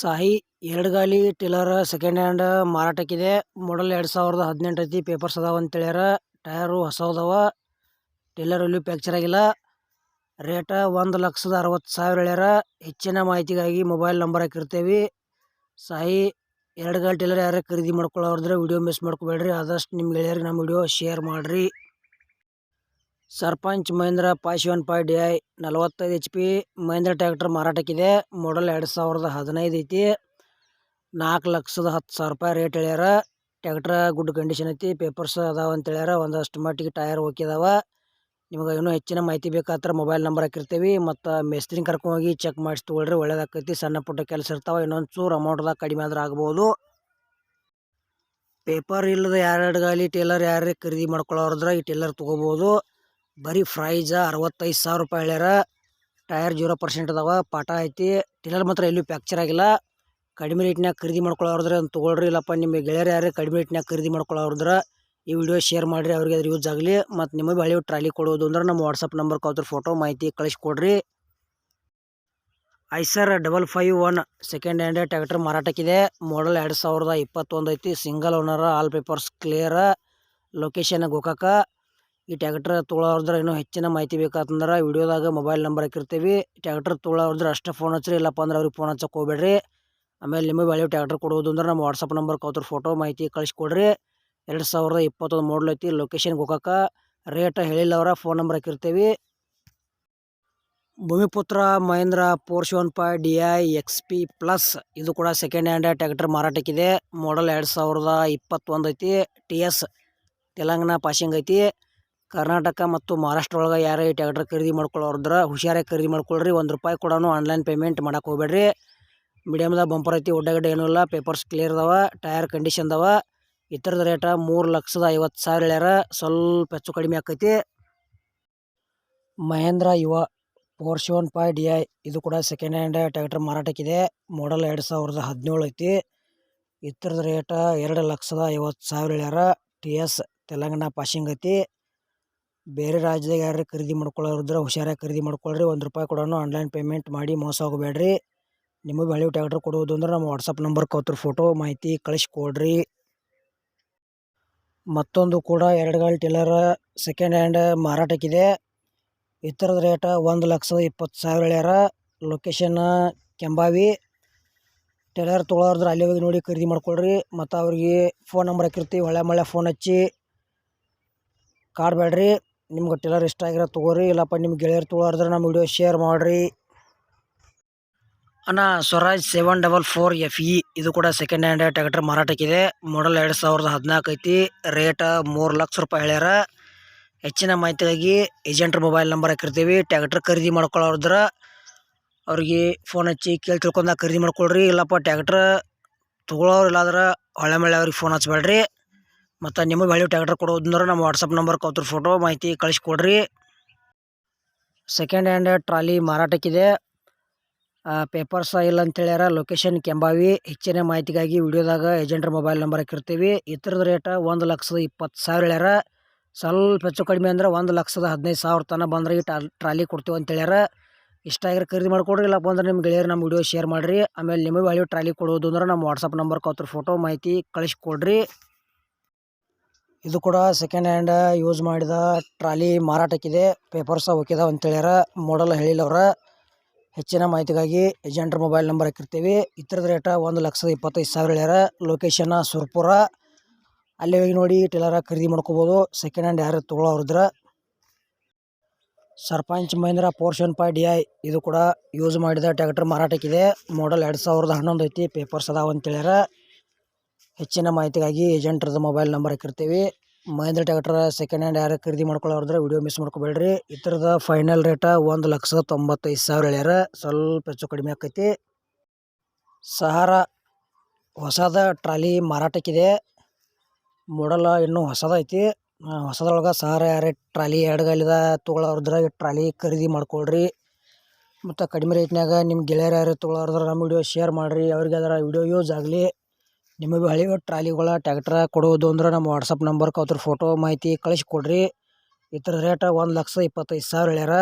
ಸಾಯಿ ಎರಡು ಗಾಲಿ tiller second hand ಮಾರಾಟಕ್ಕಿದೆ. ಮಾಡಲ್ ಎರಡು ಸಾವಿರದ ಹದಿನೆಂಟು ಐತಿ ಪೇಪರ್ಸ್ ಅದಾವ ಅಂತೇಳ್ಯಾರ ಟಯರು ಹೊಸ ಅದಾವ. ಟಿಲ್ಲರ್ ಎಲ್ಲಿ ಫ್ಯಾಕ್ಚರ್ ಆಗಿಲ್ಲ. ರೇಟ ಒಂದು ಲಕ್ಷದ ಅರವತ್ತು ಸಾವಿರ ಹೇಳ್ಯಾರ. ಹೆಚ್ಚಿನ ಮಾಹಿತಿಗಾಗಿ ಮೊಬೈಲ್ ನಂಬರ್ ಹಾಕಿರ್ತೇವೆ. ಸಾಯಿ ಎರಡು ಗಾಲಿ ಟಿಲ್ಲರ್ ಯಾರು ಖರೀದಿ ಮಾಡ್ಕೊಳ್ಳೋರಿದ್ರೆ ವಿಡಿಯೋ ಮಿಸ್ ಮಾಡ್ಕೋಬೇಡ್ರಿ. ಆದಷ್ಟು ನಿಮ್ಗೆ ಹೇಳ್ಯಾರ ನಮ್ಮ ವಿಡಿಯೋ ಶೇರ್ ಮಾಡಿರಿ. ಸರ್ಪಂಚ್ ಮಹೇಂದ್ರ ಪಾಶ್ ಒನ್ ಪಾಯಿಂಟ್ ಡಿ ಐ ನಲವತ್ತೈದು ಎಚ್ ಪಿ ಮಹೇಂದ್ರ ಟ್ರ್ಯಾಕ್ಟರ್ ಮಾರಾಟಕ್ಕಿದೆ. ಮಾಡಲ್ ಎರಡು ಸಾವಿರದ ಹದಿನೈದು ಐತಿ. ನಾಲ್ಕು ಲಕ್ಷದ ಹತ್ತು ಸಾವಿರ ರೂಪಾಯಿ ರೇಟ್ ಹೇಳ್ಯಾರ. ಟ್ಯಾಕ್ಟ್ರ ಗುಡ್ ಕಂಡೀಷನ್ ಐತಿ. ಪೇಪರ್ಸ್ ಅದಾವ ಅಂತ ಹೇಳ್ಯಾರ. ಒಂದಷ್ಟು ಮಟ್ಟಿಗೆ ಟಯರ್ ಹೋಗಿದಾವ ನಿಮ್ಗೆ ಇನ್ನೂ ಹೆಚ್ಚಿನ ಮಾಹಿತಿ ಬೇಕಾದ್ರೆ ಮೊಬೈಲ್ ನಂಬರ್ ಹಾಕಿರ್ತೀವಿ. ಮತ್ತು ಮೇಸ್ತ್ರಿನ ಕರ್ಕೊಂಡೋಗಿ ಚೆಕ್ ಮಾಡಿಸಿ ತೊಗೊಳ್ರಿ. ಒಳ್ಳೇದಾಕೈತಿ. ಸಣ್ಣ ಪುಟ್ಟ ಕೆಲಸ ಇರ್ತಾವೆ. ಇನ್ನೊಂದು ಚೂರು ಅಮೌಂಟ್ದಾಗ ಕಡಿಮೆ ಆದ್ರೆ ಆಗ್ಬೋದು. ಪೇಪರ್ ಇಲ್ಲದ ಎರಡು ಗಾಲಿ ಟೇಲರ್ ಯಾರೇ ಖರೀದಿ ಮಾಡ್ಕೊಳ್ಳೋರ್ದ್ರೆ ಈ ಟೇಲರ್ ತೊಗೋಬೋದು. ಬರೀ ಪ್ರೈಜ ಅರವತ್ತೈದು ಸಾವಿರ ರೂಪಾಯಿ ಹೇಳ್ಯಾರ ಟೈರ್ ಜೀರೋ ಪರ್ಸೆಂಟ್ ಅದಾವ. ಪಾಠ ಐತಿ. ಟಿಲ್ಲರ್ ಮಾತ್ರ ಎಲ್ಲೂ ಫ್ಯಾಕ್ಚರ್ ಆಗಿಲ್ಲ. ಕಡಿಮೆ ರೇಟ್ನಾಗ ಖರೀದಿ ಮಾಡ್ಕೊಳ್ಳೋರ್ದ್ರೆ ಅಂತ ತೊಗೊಳ್ರಿ. ಇಲ್ಲಪ್ಪ, ನಿಮ್ಮ ಗೆಳೆಯರು ಯಾರು ಕಡಿಮೆ ರೇಟ್ನಾಗ ಖರೀದಿ ಮಾಡ್ಕೊಳ್ಳೋರ್ದ್ರೆ ಈ ವಿಡಿಯೋ ಶೇರ್ ಮಾಡಿರಿ. ಅವ್ರಿಗೆ ಅದ್ರ ಯೂಸ್ ಆಗಲಿ. ಮತ್ತು ನಿಮಗೆ ಹಳೆ ಟ್ರಾಲಿ ಕೊಡೋದು ಅಂದ್ರೆ ನಮ್ಮ ವಾಟ್ಸಪ್ ನಂಬರ್ ಅವ್ರ ಫೋಟೋ ಮಾಹಿತಿ ಕಳಿಸ್ಕೊಡ್ರಿ. Eicher double five one second hand tractor ಮಾರಾಟಕ್ಕಿದೆ. Model ಎರಡು ಸಾವಿರದ ಇಪ್ಪತ್ತೊಂದು ಐತಿ. Single owner all papers clear location Gokak. ಈ ಟ್ಯಾಕ್ಟ್ರ್ ತೊಗೊಳೋದ್ರ ಇನ್ನೂ ಹೆಚ್ಚಿನ ಮಾಹಿತಿ ಬೇಕಾತಂದ್ರೆ ವಿಡಿಯೋದಾಗ ಮೊಬೈಲ್ ನಂಬರ್ ಹಾಕಿರ್ತೀವಿ. ಟ್ಯಾಕ್ಟ್ರ್ ತೊಗೊಳೋದ್ರ ಅಷ್ಟೇ ಫೋನ್ ಹಚ್ಚಿರಿ ಇಲ್ಲಪ್ಪ ಅಂದ್ರೆ ಅವ್ರಿಗೆ ಫೋನ್ ಹಚ್ಚಕ್ಕೆ ಹೋಗ್ಬೇಡ್ರಿ. ಆಮೇಲೆ ನಿಮಗೆ ಬೆಳೆ ಟ್ಯಾಕ್ಟ್ರ್ ಕೊಡೋದು ಅಂದ್ರೆ ನಮ್ಮ ವಾಟ್ಸಪ್ ನಂಬರ್ ಕೌತ್ರ ಫೋಟೋ ಮಾಹಿತಿ ಕಳಿಸ್ಕೊಡ್ರಿ. ಎರಡು ಸಾವಿರದ ಇಪ್ಪತ್ತೊಂದು ಮಾಡಲ್ ಐತಿ ಲೊಕೇಶನ್ ಹೋಗಕ್ಕ ರೇಟ್ ಹೇಳಿಲ್ಲ ಅವರ ಫೋನ್ ನಂಬರ್ ಹಾಕಿರ್ತೀವಿ. Bhoomiputra, Mahindra four five D I X P plus ಇದು ಕೂಡ ಸೆಕೆಂಡ್ ಹ್ಯಾಂಡ್ ಟ್ಯಾಕ್ಟರ್ ಮಾರಾಟಕ್ಕಿದೆ. ಮಾಡಲ್ ಎರಡು ಸಾವಿರದ ಇಪ್ಪತ್ತೊಂದು ಐತಿ ಟಿ ಎಸ್ ತೆಲಂಗಾಣ ಪಾಸಿಂಗ್ ಐತಿ. ಕರ್ನಾಟಕ ಮತ್ತು ಮಹಾರಾಷ್ಟ್ರ ಒಳಗೆ ಯಾರೇ ಈ ಟ್ಯಾಕ್ಟ್ರ್ ಖರೀದಿ ಮಾಡ್ಕೊಳ್ಳೋರಿದ್ರೆ ಹುಷಾರಾಗಿ ಖರೀದಿ ಮಾಡ್ಕೊಳ್ರಿ. ಒಂದು ರೂಪಾಯಿ ಕೂಡ ಆನ್ಲೈನ್ ಪೇಮೆಂಟ್ ಮಾಡೋಕೆ ಹೋಗ್ಬೇಡ್ರಿ. ಮೀಡಿಯಮ್ದಾಗ ಬಂಪರ್ ಐತಿ ಒಡ್ಡಗಡ್ಡೆ ಏನೂ ಇಲ್ಲ, ಪೇಪರ್ಸ್ ಕ್ಲಿಯರ್ ಅದಾವ ಟಯರ್ ಕಂಡೀಷನ್ ಅದಾವ. ಇತರದ ರೇಟ ಮೂರು ಲಕ್ಷದ ಐವತ್ತು ಸಾವಿರ ಹೇಳ್ಯಾರ. ಸ್ವಲ್ಪ ಹೆಚ್ಚು ಕಡಿಮೆ ಆಕೈತಿ. Mahindra Yuvo four seven five D I, ಇದು ಕೂಡ ಸೆಕೆಂಡ್ ಹ್ಯಾಂಡ್ ಟ್ಯಾಕ್ಟ್ರ್ ಮಾರಾಟಕ್ಕಿದೆ. ಮಾಡಲ್ ಎರಡು ಸಾವಿರದ ಹದಿನೇಳು ಐತಿ. ಇತರದ ರೇಟ ಎರಡು ಲಕ್ಷದ ಐವತ್ತು ಸಾವಿರ ಹೇಳ್ಯಾರ. ಟಿ ಎಸ್ ತೆಲಂಗಾಣ ಪಾಸಿಂಗ್ ಐತಿ. ಬೇರೆ ರಾಜ್ಯದಾಗ ಯಾರು ಖರೀದಿ ಮಾಡ್ಕೊಳ್ಳೋರಿದ್ರೆ ಹುಷಾರಾಗಿ ಖರೀದಿ ಮಾಡ್ಕೊಳ್ರಿ, ಒಂದು ರೂಪಾಯಿ ಕೂಡನು ಆನ್ಲೈನ್ ಪೇಮೆಂಟ್ ಮಾಡಿ ಮೋಸ ಹೋಗಬೇಡ್ರಿ. ನಿಮಗೆ ಹಳೆ ಟ್ರ್ಯಾಕ್ಟರ್ ಕೊಡೋದು ಅಂದ್ರೆ ನಮ್ಮ ವಾಟ್ಸಪ್ ನಂಬರ್ ಕೊತ್ರ ಫೋಟೋ ಮಾಹಿತಿ ಕಳಿಸ್ಕೊಡ್ರಿ. ಮತ್ತೊಂದು ಕೂಡ ಎರಡು ಗಾಲಿ ಟಿಲ್ಲರ್ ಸೆಕೆಂಡ್ ಹ್ಯಾಂಡ್ ಮಾರಾಟಕ್ಕಿದೆ. ಇತರದ ರೇಟ ಒಂದು ಲಕ್ಷದ ಇಪ್ಪತ್ತು ಸಾವಿರ ಹೇಳ್ಯಾರ. ಲೊಕೇಶನ್ ಕೆಂಬಾವಿ. ಟೆಲರ್ ತೊಗೊಳೋರ್ದ್ರೆ ಅಲ್ಲಿ ಹೋಗಿ ನೋಡಿ ಖರೀದಿ ಮಾಡ್ಕೊಳ್ರಿ. ಮತ್ತು ಅವ್ರಿಗೆ ಫೋನ್ ನಂಬರ್ ಹಾಕಿರ್ತೀವಿ ಹೊಳೆ ಮಳೆ ಫೋನ್ ಹಚ್ಚಿ. ಕಾಡಬೇಡ್ರಿ ನಿಮ್ಗೆ ಟೆಲರ್ ಇಷ್ಟ ಆಗಿರೋ ತೊಗೋರಿ, ಇಲ್ಲಪ್ಪ ನಿಮ್ಮ ಗೆಳೆಯರು ತೊಗೊಳಾರ್ದ್ರೆ ನಮ್ಮ ವಿಡಿಯೋ ಶೇರ್ ಮಾಡಿರಿ. ಅಣ್ಣ, Swaraj seven double four F E ಇದು ಕೂಡ ಸೆಕೆಂಡ್ ಹ್ಯಾಂಡ್ ಟ್ರ್ಯಾಕ್ಟರ್ ಮಾರಾಟಕ್ಕಿದೆ ಮಾಡಲ್ ಎರಡು ಸಾವಿರದ ಹದಿನಾಲ್ಕು ಐತಿ. ರೇಟ್ ಮೂರು ಲಕ್ಷ ರೂಪಾಯಿ ಹೇಳ್ಯಾರ. ಹೆಚ್ಚಿನ ಮಾಹಿತಿಗಾಗಿ ಏಜೆಂಟ್ರ ಮೊಬೈಲ್ ನಂಬರ್ ಹಾಕಿರ್ತೀವಿ. ಟ್ರ್ಯಾಕ್ಟರ್ ಖರೀದಿ ಮಾಡ್ಕೊಳ್ಳೋದ್ರ ಅವ್ರಿಗೆ ಫೋನ್ ಹಚ್ಚಿ ಕೇಳಿ ತಿಳ್ಕೊಂಡಾಗ ಖರೀದಿ ಮಾಡ್ಕೊಳ್ರಿ. ಇಲ್ಲಪ್ಪ ಟ್ಯಾಕ್ಟ್ರ್ ತೊಗೊಳೋರು ಇಲ್ಲಾದ್ರೆ ಹೊಳೆ ಮಳೆ ಅವ್ರಿಗೆ ಫೋನ್ ಹಚ್ಬೇಡ್ರಿ ಮತ್ತು ನಿಮಗೆ ಬಳಿ ಟ್ಯಾಕ್ಟರ್ ಕೊಡೋದಂದ್ರೆ ನಮ್ಮ ವಾಟ್ಸಪ್ ನಂಬರ್ ಅವ್ರ ಫೋಟೋ ಮಾಹಿತಿ ಕಳಿಸ್ಕೊಡ್ರಿ. ಸೆಕೆಂಡ್ ಹ್ಯಾಂಡ್ ಟ್ರಾಲಿ ಮಾರಾಟಕ್ಕಿದೆ. ಪೇಪರ್ಸ್ ಇಲ್ಲ ಅಂತ ಹೇಳ್ಯಾರ ಲೊಕೇಶನ್ ಕೆಂಬಾವಿ. ಹೆಚ್ಚಿನ ಮಾಹಿತಿಗಾಗಿ ವಿಡಿಯೋದಾಗ ಏಜೆಂಟ್ರ ಮೊಬೈಲ್ ನಂಬರ್ ಹಾಕಿರ್ತೀವಿ. ಇತರದ ರೇಟ ಒಂದು ಲಕ್ಷದ ಇಪ್ಪತ್ತು ಸಾವಿರ ಹೇಳ್ಯಾರ. ಸ್ವಲ್ಪ ಹೆಚ್ಚು ಕಡಿಮೆ ಅಂದ್ರೆ ಒಂದು ಲಕ್ಷದ ಹದಿನೈದು ಸಾವಿರ ತನಕ ಬಂದ್ರೆ ಈ ಟ್ರಾಲಿ ಕೊಡ್ತೀವಿ ಅಂತ ಹೇಳ್ಯಾರ. ಇಷ್ಟ ಆಗಿರೋ ಖರೀದಿ ಮಾಡಿಕೊಡ್ರಿ, ಇಲ್ಲಪ್ಪ ಅಂದ್ರೆ ನಿಮ್ಮ ಗೆಳೆಯರು ನಮ್ಮ ವಿಡಿಯೋ ಶೇರ್ ಮಾಡಿರಿ. ಆಮೇಲೆ ನಿಮಗೆ ಬಳಿ ಟ್ರಾಲಿ ಕೊಡೋದು ಅಂದ್ರೆ ನಮ್ಮ ವಾಟ್ಸಪ್ ನಂಬರ್ ಅವ್ರ ಫೋಟೋ ಮಾಹಿತಿ ಕಳಿಸ್ಕೊಡ್ರಿ. ಇದು ಕೂಡ ಸೆಕೆಂಡ್ ಹ್ಯಾಂಡ್ ಯೂಸ್ ಮಾಡಿದ ಟ್ರಾಲಿ ಮಾರಾಟಕ್ಕಿದೆ. ಪೇಪರ್ಸ್ ಓಕೆದಾವ ಅಂತ ಹೇಳ್ಯಾರ. ಮಾಡಲ್ ಹೇಳಿಲ್ಲ ಅವ್ರ ಹೆಚ್ಚಿನ ಮಾಹಿತಿಗಾಗಿ ಏಜೆಂಟ್ರ ಮೊಬೈಲ್ ನಂಬರ್ ಹಾಕಿರ್ತೀವಿ. ಇತರದ ರೇಟ ಒಂದು ಲಕ್ಷದ ಇಪ್ಪತ್ತೈದು ಸಾವಿರ ಹೇಳ್ಯಾರ. ಲೊಕೇಶನ್ ಸುರ್ಪುರ. ಅಲ್ಲಿ ಹೋಗಿ ನೋಡಿ ಟೇಲರ ಖರೀದಿ ಮಾಡ್ಕೋಬೋದು. ಸೆಕೆಂಡ್ ಹ್ಯಾಂಡ್ ಯಾರು ತೊಗೊಳೋರಿದ್ರೆ ಸರ್ಪಂಚ್ ಮಹೇಂದ್ರ ಪೋರ್ಷನ್ ಪೈ ಡಿ ಐ ಇದು ಕೂಡ ಯೂಸ್ ಮಾಡಿದ ಟ್ರ್ಯಾಕ್ಟರ್ ಮಾರಾಟಕ್ಕಿದೆ. ಮಾಡಲ್ ಎರಡು ಸಾವಿರದ ಹನ್ನೊಂದು ಐತಿ. ಪೇಪರ್ಸ್ ಅದಾವ ಅಂತ ಹೇಳ್ಯಾರ. ಹೆಚ್ಚಿನ ಮಾಹಿತಿಗಾಗಿ ಏಜೆಂಟ್ರದ ಮೊಬೈಲ್ ನಂಬರ್ ಹಾಕಿರ್ತೀವಿ. ಮಹೇಂದ್ರ ಟ್ಯಾಕ್ಟರ್ ಸೆಕೆಂಡ್ ಹ್ಯಾಂಡ್ ಯಾರು ಖರೀದಿ ಮಾಡ್ಕೊಳ್ಳೋರಿದ್ರೆ ವಿಡಿಯೋ ಮಿಸ್ ಮಾಡ್ಕೋಬೇಡ್ರಿ. ಇತರದ ಫೈನಲ್ ರೇಟ ಒಂದು ಲಕ್ಷದ ತೊಂಬತ್ತೈದು ಸಾವಿರ ಹೇಳ್ಯಾರ. ಸ್ವಲ್ಪ ಹೆಚ್ಚು ಕಡಿಮೆ ಆಕೈತಿ. ಸಹಾರ ಹೊಸದ ಟ್ರಾಲಿ ಮಾರಾಟಕ್ಕಿದೆ. ಮಾಡಲ್ ಇನ್ನೂ ಹೊಸದೈತಿ ಹೊಸದೊಳಗೆ ಸಹಾರ ಯಾರೇ ಟ್ರಾಲಿ ಎರಡು ಗಾಲಿದ ತೊಗೊಳೋರಿದ್ರೆ ಟ್ರಾಲಿ ಖರೀದಿ ಮಾಡ್ಕೊಳ್ರಿ. ಮತ್ತು ಕಡಿಮೆ ರೇಟ್ನಾಗ ನಿಮ್ಮ ಗೆಳೆಯರು ಯಾರು ತೊಗೊಳೋರ್ದ್ರೆ ನಮ್ಮ ವಿಡಿಯೋ ಶೇರ್ ಮಾಡಿರಿ. ಅವ್ರಿಗೆ ಅದರ ವಿಡಿಯೋ ಯೂಸ್ ಆಗಲಿ. ನಿಮಗೆ ಹಳೆ ಟ್ರಾಲಿಗಳ ಟ್ರ್ಯಾಕ್ಟರ್ ಕೊಡೋದು ಅಂದ್ರೆ ನಮ್ಮ ವಾಟ್ಸಪ್ ನಂಬರ್ ಅವ್ರ ಫೋಟೋ ಮಾಹಿತಿ ಕಳಿಸ್ಕೊಡ್ರಿ ಇದ್ರ ರೇಟ ಒಂದು ಲಕ್ಷ ಇಪ್ಪತ್ತೈದು ಸಾವಿರ ಹೇಳ್ಯಾರ.